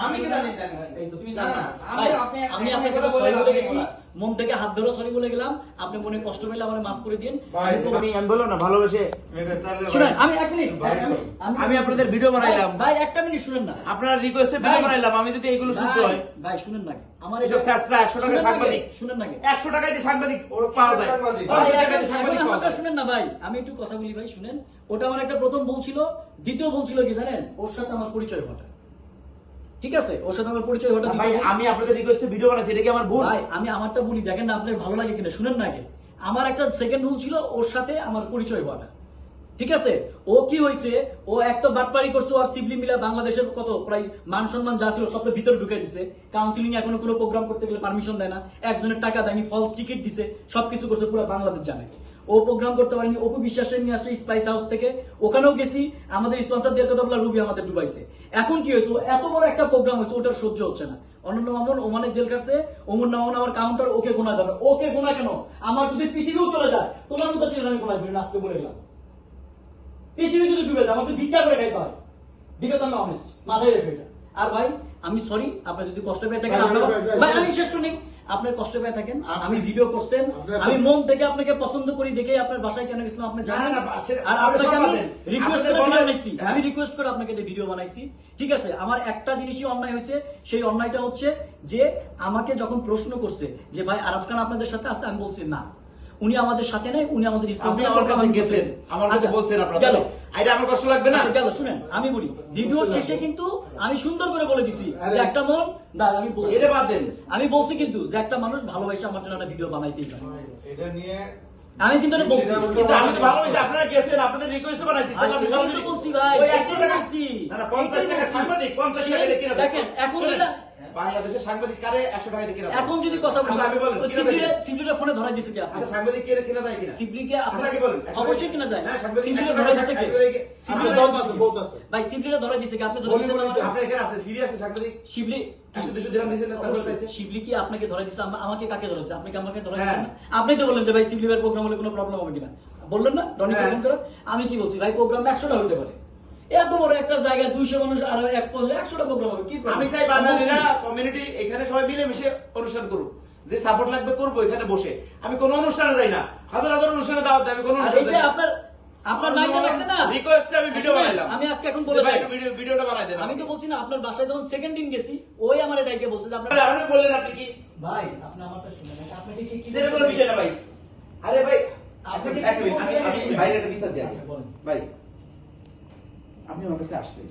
আমি কি জানি জানি এই তো তুমি জানো। না, না। আমি ভাই, আপনি আমি আপনি আপনার কথা কাছে বলে সরি বলে গেছি। মন থেকে হাত ধরে সরি বলে গেলাম। আপনি মনে কষ্ট পেলে আমার মাফ করে দিন আমি- আমি আমি বললাম না ভালোবেসে। শুনেন আমি এক মিনিট ভাই, এক মিনিট, আমি আপনাদের ভিডিও বানাইলাম। ভাই একটা মিনিট শুনেন না। আপনার রিকোয়েস্টে ভিডিও বানাইলাম আমি যদি এইগুলো শুনতে ভাই, হয় ভাই শুনেন না আমার এসব শাস্ত্রা 100 টাকা সাংবাদিক। শুনেন না টাকায় সাংবাদিক ওর পাওয়া যায়। ভাই, টাকায় সাংবাদিক পাওয়া যায়। শুনেন না ভাই আমি একটু কথা বলি ভাই শুনেন। ওটা আমার একটা প্রথম ভুল ছিল দ্বিতীয় ভুল ছিল কি জানেন? ওর সাথে আমার পরিচয় ঘটা। ঠিক আছে? ওর সাথে আমার পরিচয় ঘটা ভাই আমি আপনাদের রিকোয়েস্টে ভিডিও বানাইছি এটা কি আমার ভুল? ভাই আমি আমারটা বলি। দেখেন না আপনার ভালো লাগে কিনা শুনেন না আগে। আমার একটা সেকেন্ড রুল ছিল ওর সাথে আমার পরিচয় হওয়াটা। ঠিক আছে? ও কি হয়েছে? ও একটা বাটপারি করছে আর সিবলি মিলা বাংলাদেশের কত প্রায় মান সম্মান যা ছিল সব তো ভিতরে ঢুকে দিছে। কাউন্সিলিং এখনও কোনো প্রোগ্রাম করতে গেলে পারমিশন দেয় না। একজনের টাকা দেয়নি ফলস টিকিট দিছে সবকিছু করছে পুরো বাংলাদেশ জানে। ও প্রোগ্রাম করতে পারেনি অপু বিশ্বাসের নিয়ে আসছে স্পাইস হাউস থেকে। ওখানেও গেছি আমাদের স্পন্সর দেওয়ার কথা বলে রুবি আমাদের ডুবাইছে। এখন কি হয়েছে? এত বড় একটা প্রোগ্রাম হয়েছে ওটার সহ্য হচ্ছে না। অনন্য মামুন ওমানে জেল কাটছে আমার কাউন্টার ওকে গোনা যাবে। ওকে গোনা কেন? আমার যদি পৃথিবীও চলে যায় তোমার মতো ছিল আমি গোনা আজকে বলে গেলাম পৃথিবী যদি ডুবে যায় আমাকে ভিক্ষা করে খাইতে হয়। বিগত আমি অনেস্ট মাথায় রেখে এটা। আর ভাই আমি সরি আপনি যদি কষ্ট পেয়ে থাকেন আপনার ভাই, আমি শেষ করি আপনার কষ্ট পেয়ে থাকেন আমি ভিডিও করছেন আমি মন থেকে আপনাকে পছন্দ করি দেখে আপনার বাসায় কেন গেছিলাম আপনি জানেন? আর আপনাকে আমি রিকোয়েস্ট করে বানাইছি। আমি রিকোয়েস্ট করে আপনাকে ভিডিও বানাইছি। ঠিক আছে আমার একটা জিনিসই অন্যায় হয়েছে সেই অন্যায়টা হচ্ছে যে আমাকে যখন প্রশ্ন করছে যে ভাই আরফ খান আপনাদের সাথে আছে? আমি বলছি না। উনি আমাদের সাথে নেই উনি আমাদের আমার কাছে গেছেন। আমার কাছে আচ্ছা, বলছেন আপনারা এটা আমার কষ্ট লাগবে না। আচ্ছা গেল শুনেন আমি বলি ভিডিওর শেষে কিন্তু আমি সুন্দর করে বলে দিছি যে একটা মন না আমি বলছি এটা বাদ দেন। আমি বলছি কিন্তু যে একটা মানুষ ভালোবাসে আমার জন্য একটা ভিডিও বানাইতেই পারে। এটা নিয়ে আমি কিন্তু এটা বলছি। কিন্তু আমি তো ভালোবাসি আপনারা গেছেন আপনাদের রিকোয়েস্ট বানাইছি আমি তো বলছি ভাই, ওই 100 টাকা বলছি। না না 50 টাকা সাংবাদিক 50 টাকা দেখেন, এখন বাংলাদেশের সাংবাদিক কারে 100 টাকা কিনা এখন যদি কথা বলি আচ্ছা, বলেন, ফোনে দিছে কি আচ্ছা সাংবাদিক কে কিনা দেয় কিনা? সিপ্লিকে আপনি আচ্ছা, কি বলেন? অবশ্যই কিনা যায়। হ্যাঁ, সাংবাদিক সিপ্লিরে 100 ধরাই টাকা- দিছে কে? 100 টাকা- সিপ্লিরে আছে, ধরাই বহুত আছে, বহুত আছে। ভাই সিপ্লিরে ধরাই দিছে কি? আপনি ধরাই দিছেন আপনি এখানে আছেন ফিরে আছে সাংবাদিক? শিবলি একশো দুশো দিলাম দিয়েছেন না, তারপরে অবশ্যই। চাইছে? শিবলি কি আপনাকে ধরে দিচ্ছে আমাকে কাকে ধরে দিচ্ছে আপনি আমাকে ধরে হ্যাঁ। দিচ্ছেন আপনি তো বললেন যে ভাই শিবলি ভাইয়ের প্রোগ্রাম হলে কোনো প্রবলেম হবে কিনা? বললেন না? রনি হ্যাঁ। ফোন করে। আমি কি বলছি ভাই প্রোগ্রাম একশোটা হতে পারে। এত বড় একটা জায়গায় দুইশো মানুষ আর এক একশোটা প্রোগ্রাম হবে কি আমি চাই বাঙালিরা কমিউনিটি এখানে সবাই মিলেমিশে অনুষ্ঠান করুক। যে সাপোর্ট লাগবে করব এখানে বসে। আমি কোনো অনুষ্ঠানে যাই না। হাজার হাজার অনুষ্ঠানে দাওয়াত দেয় আমি কোনো অনুষ্ঠানে যাই আপনার আপনার লাগছে না? রিকোয়েস্টে আমি ভিডিও বানাইলাম। আমি আজকে এখন বলে ভাই যাই ভিডিও ভিডিওটা বানাই দেন আমি তো বলছি না আপনার বাসায় যখন সেকেন্ড দিন গেছি ওই আমার এটাকে বলছে যে আপনার আরে আপনি বললেন আপনি কি? ভাই আপনি আমারটা শুনেন আপনাকে কি কি এটা কোনো বিষয় না ভাই। আরে ভাই আপনি আপনি এক মিনিট আমি বাইরে একটা বিচার দিই আচ্ছা, বলেন। ভাই আপনি আমার কাছে আসছেন।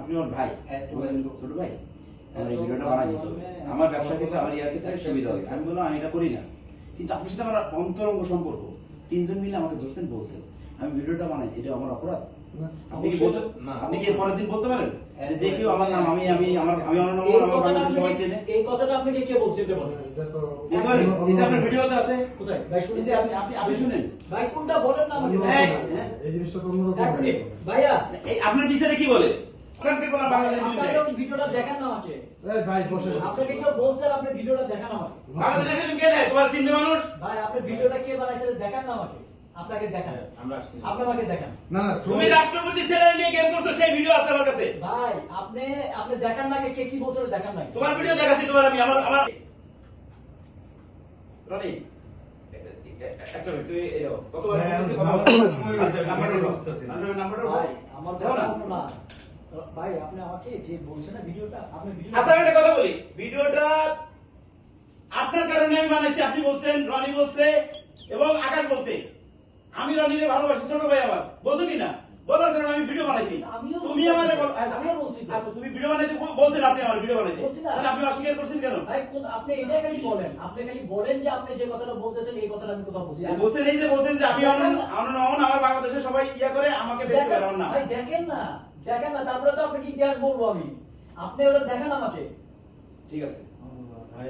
আপনি আমার ভাই হ্যাঁ। ছোট ভাই। আমার এই ভিডিওটা বানাই দিতে হবে। আমার ব্যবসার ক্ষেত্রে আমার ইয়ার ক্ষেত্রে সুবিধা হবে আমি বললাম আমি এটা করি না। কিন্তু আপনার সাথে আমার অন্তরঙ্গ সম্পর্ক। তিনজন মিলে আমাকে ধরছেন বলছেন। আমি ভিডিওটা বানাইছি এটা আমার অপরাধ। আপনি কি আপনি পরের দিন বলতে পারেন? যে কেউ আমার নাম আমি আমি আমার আমি আমার নাম আমার সবাই চেনে। এই কথাটা আপনাকে কে বলছে এটা বলেন। এটা তো এই যে আপনার ভিডিওতে আছে কোথায়? ভাই যে আপনি আপনি আপনি শুনেন। ভাই কোনটা বলেন না এই, এই জিনিসটা তো অন্যরকম এক মিনিট ভাইয়া। এই আপনার বিচারে কি বলে? আপনাকে ভিডিওটা দেখান না আমাকে? এই ভাই বসে আপনাকে কেউ বলছে আপনি ভিডিওটা দেখান আমাকে? বাংলাদেশ একাডেমি কে দেয়? তোমার চিন্তা মানুষ? ভাই আপনি ভিডিওটা কে বানাইছে দেখান না আমাকে? আপনাকে দেখান। আমরা আসছি। আপনি আমাকে দেখান। না তুমি রাষ্ট্রপতি ছেলে নিয়ে গেম করছ সেই ভিডিও আছে আমার কাছে। ভাই আপনি আপনি দেখান না কে কি বলছে দেখান না তোমার ভিডিও দেখাচ্ছি তোমার আমি আমার আমার রনি হ্যাঁ, আচ্ছা। ভাই আপনি আমাকে যে বলছেন না ভিডিওটা আপনি ভিডিও আচ্ছা একটা কথা বলি। ভিডিওটা আপনার কারণে আমি বানাইছি। আপনি বলছেন রনি বলছে এবং আকাশ বলছে। আমি রনিরে ভালোবাসি ছোট ভাই আমার। বলছো কি না বলার কারণে আমি ভিডিও বানাইছি। আমিও তুমি আমারে আচ্ছা, আমিও বলছি আচ্ছা তুমি ভিডিও বানাইতে বলছেন আপনি আমার ভিডিও বানাইতে। না। তাহলে আপনি অস্বীকার করছেন কেন? ভাই আপনি এটা খালি বলেন। আপনি খালি বলেন যে আপনি যে কথাটা বলতেছেন এই কথাটা আমি কোথাও বলছি না। বলছেন এই যে বলছেন যে আমি অনন্য অনন্য আমার বাংলাদেশে সবাই ইয়া করে আমাকে বেশি করে নাম ভাই দেখেন না। দেখেন না তারপরে তো আপনাকে ইতিহাস বলব আমি। আপনি ওটা দেখেন আমাকে। ঠিক আছে।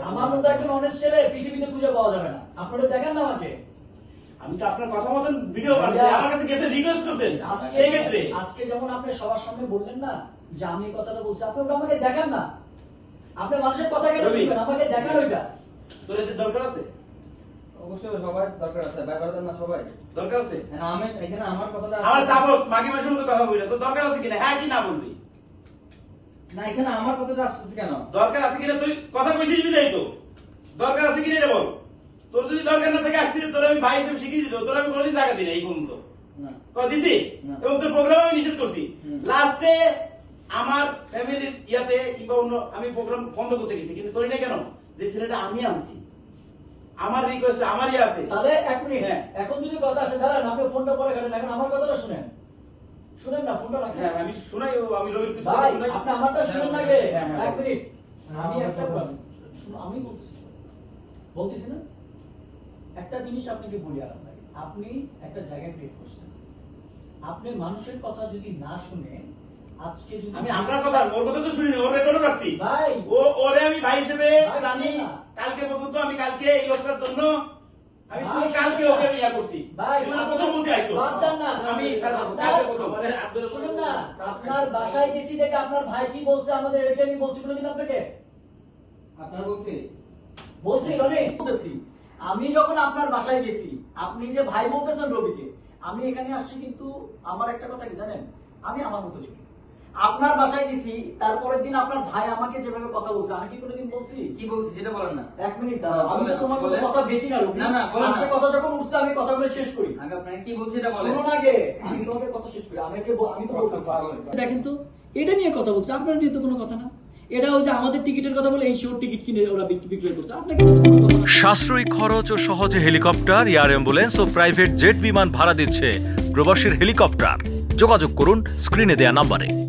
আমার মতো একজন অনেস্ট ছেলে পৃথিবীতে খুঁজে পাওয়া যাবে না। আপনি ওটা দেখেন না আমাকে। আমি তো আপনার কথা মতন ভিডিও বানাইছি আমার কাছে গেছে রিকোয়েস্ট করতেন। আজকে সেই ক্ষেত্রে। আজকে যেমন আপনি সবার সামনে বললেন না যে আমি এই কথাটা বলছি আপনি ওটা আমাকে দেখান না। আপনি মানুষের কথা কেন শুনবেন? আমাকে দেখান ওইটা। তোর এদের দরকার আছে? অবশ্যই সবাই দরকার আছে। ভাই বারদার না সবাই। দরকার আছে? না, আমি এখানে আমার কথাটা আমার সাপোজ মাগি মাসের মতো কথা বলি না তোর দরকার আছে কিনা? হ্যাঁ কি না বলবি? না এখানে আমার কথাটা আসতেছে কেন? দরকার আছে কিনা তুই কথা কইছিস বিদায় তো। দরকার আছে কিনা এটা বল। তোর যদি দরকার না থাকে আসতে তোর আমি ভাই হিসেবে স্বীকৃতি দিত তোর আমি কোনোদিন জায়গা দিই না এই পর্যন্ত। দিছি? এবং তোর প্রোগ্রাম আমি নিষেধ করছি। লাস্টে আমার ফ্যামিলির ইয়াতে কিংবা অন্য আমি প্রোগ্রাম বন্ধ করতে গেছি কিন্তু করি না কেন? যে ছেলেটা আমি আনছি। আমার রিকোয়েস্ট আমার ইয়ে আছে। তাহলে এক মিনিট। হ্যাঁ। এখন যদি কথা আসে দাঁড়ান আপনি ফোনটা পরে কাটেন। এখন আমার কথাটা শুনেন। শুনেন না ফোনটা রাখেন। হ্যাঁ আমি শোনাই আমি রবির কিছু ভাই আপনি আমারটা শুনেন না গে হ্যাঁ, হ্যাঁ, এক মিনিট। হ্যাঁ, আমি একটা আমি বলতেছি। বলতেছি না? একটা জিনিস আপনাকে বলি আর আপনাকে আপনি একটা জায়গা ক্রিয়েট করছেন। আপনি মানুষের কথা যদি না শুনে আজকে যদি আমি আপনার কথা ওর কথা তো শুনিনি ওর রেকর্ডও রাখছি। ভাই। ও ওরে আমি ভাই হিসেবে জানি কালকে পর্যন্ত আমি কালকে এই লোকটার জন্য আমি শুধু কালকে ওকে আমি ইয়া করছি। ভাই, জীবনে প্রথম বলতে আইসো। বাদ দেন না। আমি কালকে প্রথম। শুনুন না। আপনার বাসায় গেছি দেখে আপনার ভাই কি বলছে আমাদের এটা আমি বলছি কোনোদিন আপনাকে? আপনার বলছি? বলছি রনি। বলতেছি। আমি যখন আপনার বাসায় গেছি আপনি যে ভাই বলতেছেন রবিকে আমি এখানে আসছি কিন্তু আমার একটা কথা কি জানেন? আমি আমার মতো ছিল। আপনার বাসায় গেছি তারপরের দিন আপনার ভাই আমাকে যেভাবে কথা বলছে আমি কি কোনোদিন বলছি? কি বলছি সেটা বলেন না। এক মিনিট দাঁড়াও আমি তো তোমার কোনো কথা বেচি না না, না, বলেন আজকে কথা যখন উঠছে আমি কথাগুলো শেষ করি। আমি আপনাকে কি বলছি এটা বলেন। শোনো না গে আমি তোমাকে কথা শেষ করি আমাকে ব- আমি তো বলেন। দেখেন তো এটা নিয়ে কথা বলছি আপনার নিয়ে তো কোনো কথা না। এটা হচ্ছে আমাদের টিকিটের কথা বলে, এই টিকিট কিনে ওরা বিক্রয় করছে আপনাকে সাশ্রয়ী খরচ ও সহজে হেলিকপ্টার, এয়ার অ্যাম্বুলেন্স ও প্রাইভেট জেট বিমান ভাড়া দিচ্ছে প্রবাসীর হেলিকপ্টার। যোগাযোগ করুন স্ক্রিনে দেয়া নাম্বারে।